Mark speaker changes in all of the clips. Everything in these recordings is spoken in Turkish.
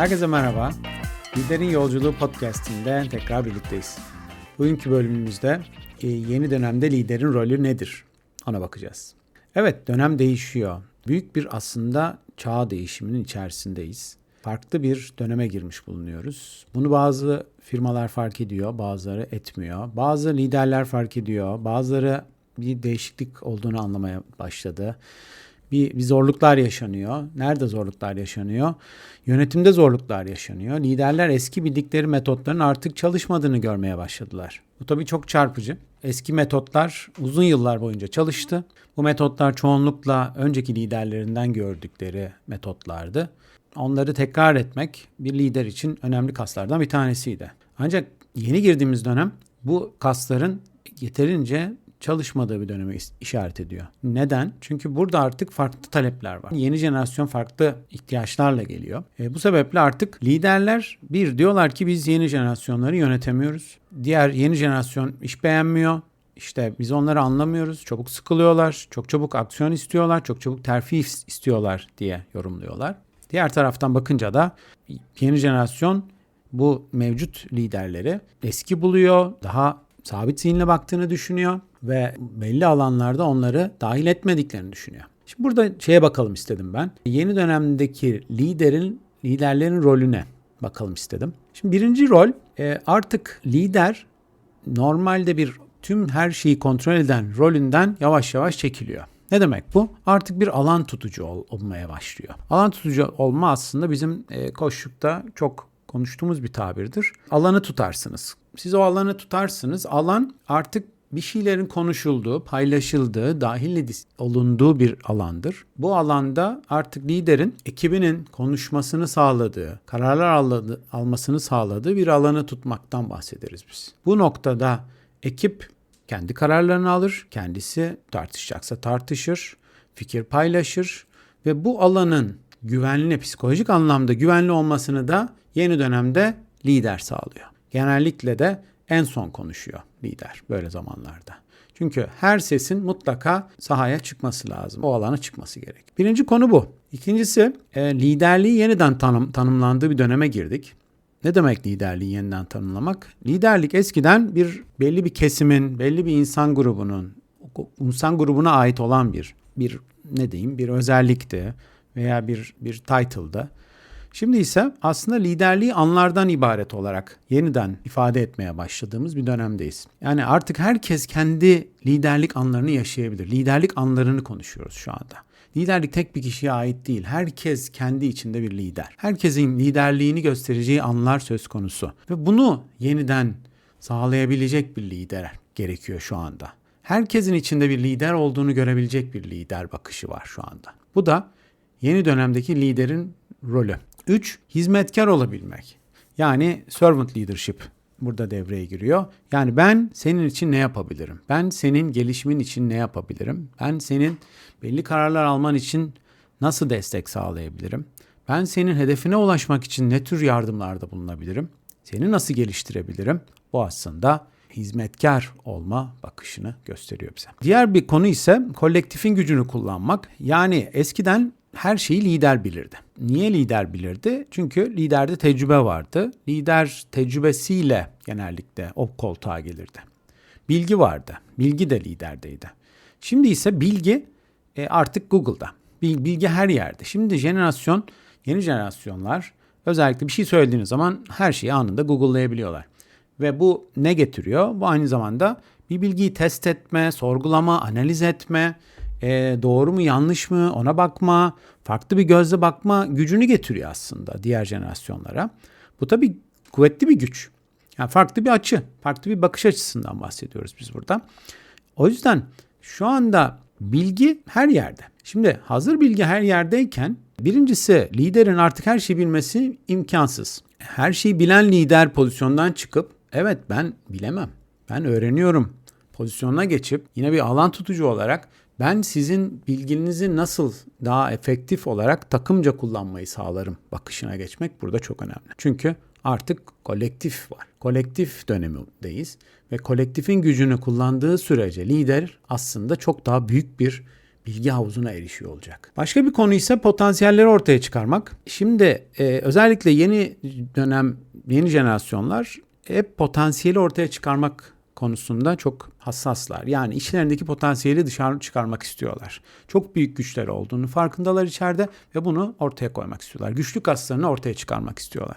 Speaker 1: Herkese merhaba. Liderin Yolculuğu podcastinde tekrar birlikteyiz. Bugünkü bölümümüzde e, yeni dönemde liderin rolü nedir? Ona bakacağız. Evet dönem değişiyor. Büyük bir aslında çağ değişiminin içerisindeyiz. Farklı bir döneme girmiş bulunuyoruz. Bunu bazı firmalar fark ediyor, bazıları etmiyor. Bazı liderler fark ediyor, bazıları bir değişiklik olduğunu anlamaya başladı bir, bir zorluklar yaşanıyor. Nerede zorluklar yaşanıyor? Yönetimde zorluklar yaşanıyor. Liderler eski bildikleri metotların artık çalışmadığını görmeye başladılar. Bu tabii çok çarpıcı. Eski metotlar uzun yıllar boyunca çalıştı. Bu metotlar çoğunlukla önceki liderlerinden gördükleri metotlardı. Onları tekrar etmek bir lider için önemli kaslardan bir tanesiydi. Ancak yeni girdiğimiz dönem bu kasların yeterince çalışmadığı bir döneme işaret ediyor. Neden? Çünkü burada artık farklı talepler var. Yeni jenerasyon farklı ihtiyaçlarla geliyor. E, bu sebeple artık liderler bir diyorlar ki biz yeni jenerasyonları yönetemiyoruz. Diğer yeni jenerasyon iş beğenmiyor. İşte biz onları anlamıyoruz. Çabuk sıkılıyorlar. Çok çabuk aksiyon istiyorlar. Çok çabuk terfi istiyorlar diye yorumluyorlar. Diğer taraftan bakınca da yeni jenerasyon bu mevcut liderleri eski buluyor. Daha sabit zihinle baktığını düşünüyor ve belli alanlarda onları dahil etmediklerini düşünüyor. Şimdi burada şeye bakalım istedim ben. Yeni dönemdeki liderin liderlerin rolüne bakalım istedim. Şimdi birinci rol e, artık lider normalde bir tüm her şeyi kontrol eden rolünden yavaş yavaş çekiliyor. Ne demek bu? Artık bir alan tutucu ol, olmaya başlıyor. Alan tutucu olma aslında bizim e, koşlukta çok konuştuğumuz bir tabirdir. Alanı tutarsınız. Siz o alanı tutarsınız. Alan artık bir şeylerin konuşulduğu, paylaşıldığı, dahil olunduğu bir alandır. Bu alanda artık liderin ekibinin konuşmasını sağladığı, kararlar aldı, almasını sağladığı bir alanı tutmaktan bahsederiz biz. Bu noktada ekip kendi kararlarını alır, kendisi tartışacaksa tartışır, fikir paylaşır ve bu alanın güvenli, psikolojik anlamda güvenli olmasını da yeni dönemde lider sağlıyor. Genellikle de en son konuşuyor lider böyle zamanlarda. Çünkü her sesin mutlaka sahaya çıkması lazım. O alana çıkması gerek. Birinci konu bu. İkincisi e, liderliği yeniden tanım, tanımlandığı bir döneme girdik. Ne demek liderliği yeniden tanımlamak? Liderlik eskiden bir belli bir kesimin, belli bir insan grubunun, insan grubuna ait olan bir bir ne diyeyim bir özellikti veya bir bir title'dı. Şimdi ise aslında liderliği anlardan ibaret olarak yeniden ifade etmeye başladığımız bir dönemdeyiz. Yani artık herkes kendi liderlik anlarını yaşayabilir. Liderlik anlarını konuşuyoruz şu anda. Liderlik tek bir kişiye ait değil. Herkes kendi içinde bir lider. Herkesin liderliğini göstereceği anlar söz konusu. Ve bunu yeniden sağlayabilecek bir lider gerekiyor şu anda. Herkesin içinde bir lider olduğunu görebilecek bir lider bakışı var şu anda. Bu da yeni dönemdeki liderin rolü. 3. Hizmetkar olabilmek. Yani servant leadership burada devreye giriyor. Yani ben senin için ne yapabilirim? Ben senin gelişimin için ne yapabilirim? Ben senin belli kararlar alman için nasıl destek sağlayabilirim? Ben senin hedefine ulaşmak için ne tür yardımlarda bulunabilirim? Seni nasıl geliştirebilirim? Bu aslında hizmetkar olma bakışını gösteriyor bize. Diğer bir konu ise kolektifin gücünü kullanmak. Yani eskiden her şeyi lider bilirdi. Niye lider bilirdi? Çünkü liderde tecrübe vardı. Lider tecrübesiyle genellikle o koltuğa gelirdi. Bilgi vardı. Bilgi de liderdeydi. Şimdi ise bilgi e, artık Google'da. Bilgi her yerde. Şimdi jenerasyon, yeni jenerasyonlar özellikle bir şey söylediğiniz zaman her şeyi anında Google'layabiliyorlar. Ve bu ne getiriyor? Bu aynı zamanda bir bilgiyi test etme, sorgulama, analiz etme, e, doğru mu yanlış mı ona bakma, farklı bir gözle bakma gücünü getiriyor aslında diğer jenerasyonlara. Bu tabii kuvvetli bir güç. Yani farklı bir açı, farklı bir bakış açısından bahsediyoruz biz burada. O yüzden şu anda bilgi her yerde. Şimdi hazır bilgi her yerdeyken birincisi liderin artık her şeyi bilmesi imkansız. Her şeyi bilen lider pozisyondan çıkıp evet ben bilemem. Ben öğreniyorum pozisyonuna geçip yine bir alan tutucu olarak ben sizin bilginizi nasıl daha efektif olarak takımca kullanmayı sağlarım bakışına geçmek burada çok önemli. Çünkü artık kolektif var. Kolektif dönemindeyiz ve kolektifin gücünü kullandığı sürece lider aslında çok daha büyük bir bilgi havuzuna erişiyor olacak. Başka bir konu ise potansiyelleri ortaya çıkarmak. Şimdi e, özellikle yeni dönem, yeni jenerasyonlar hep potansiyeli ortaya çıkarmak konusunda çok hassaslar. Yani içlerindeki potansiyeli dışarı çıkarmak istiyorlar. Çok büyük güçleri olduğunu farkındalar içeride ve bunu ortaya koymak istiyorlar. Güçlü kaslarını ortaya çıkarmak istiyorlar.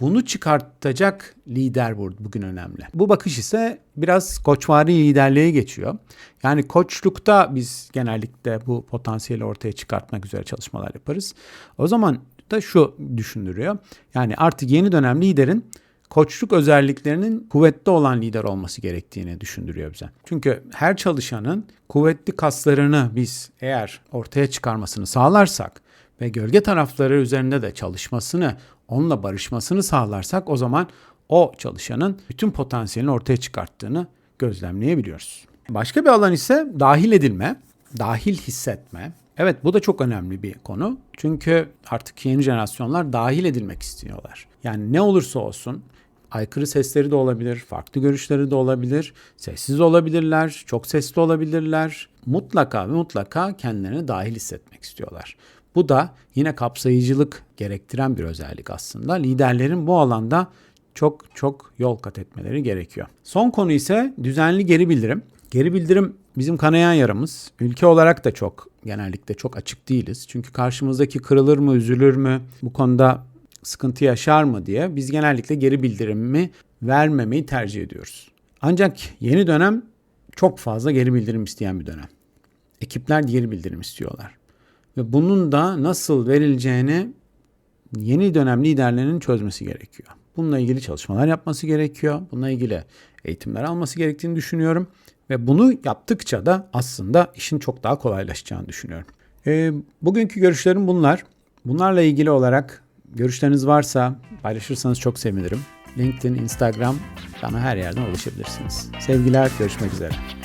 Speaker 1: Bunu çıkartacak lider bugün önemli. Bu bakış ise biraz koçvari liderliğe geçiyor. Yani koçlukta biz genellikle bu potansiyeli ortaya çıkartmak üzere çalışmalar yaparız. O zaman da şu düşündürüyor. Yani artık yeni dönem liderin koçluk özelliklerinin kuvvetli olan lider olması gerektiğini düşündürüyor bize. Çünkü her çalışanın kuvvetli kaslarını biz eğer ortaya çıkarmasını sağlarsak ve gölge tarafları üzerinde de çalışmasını, onunla barışmasını sağlarsak o zaman o çalışanın bütün potansiyelini ortaya çıkarttığını gözlemleyebiliyoruz. Başka bir alan ise dahil edilme, dahil hissetme. Evet bu da çok önemli bir konu. Çünkü artık yeni jenerasyonlar dahil edilmek istiyorlar. Yani ne olursa olsun aykırı sesleri de olabilir, farklı görüşleri de olabilir, sessiz olabilirler, çok sesli olabilirler. Mutlaka ve mutlaka kendilerini dahil hissetmek istiyorlar. Bu da yine kapsayıcılık gerektiren bir özellik aslında. Liderlerin bu alanda çok çok yol kat etmeleri gerekiyor. Son konu ise düzenli geri bildirim. Geri bildirim bizim kanayan yaramız. Ülke olarak da çok genellikle çok açık değiliz. Çünkü karşımızdaki kırılır mı, üzülür mü? Bu konuda sıkıntı yaşar mı diye biz genellikle geri bildirimi vermemeyi tercih ediyoruz. Ancak yeni dönem çok fazla geri bildirim isteyen bir dönem. Ekipler geri bildirim istiyorlar. Ve bunun da nasıl verileceğini yeni dönem liderlerinin çözmesi gerekiyor. Bununla ilgili çalışmalar yapması gerekiyor. Bununla ilgili eğitimler alması gerektiğini düşünüyorum. Ve bunu yaptıkça da aslında işin çok daha kolaylaşacağını düşünüyorum. E, bugünkü görüşlerim bunlar. Bunlarla ilgili olarak görüşleriniz varsa paylaşırsanız çok sevinirim. LinkedIn, Instagram bana her yerden ulaşabilirsiniz. Sevgiler, görüşmek üzere.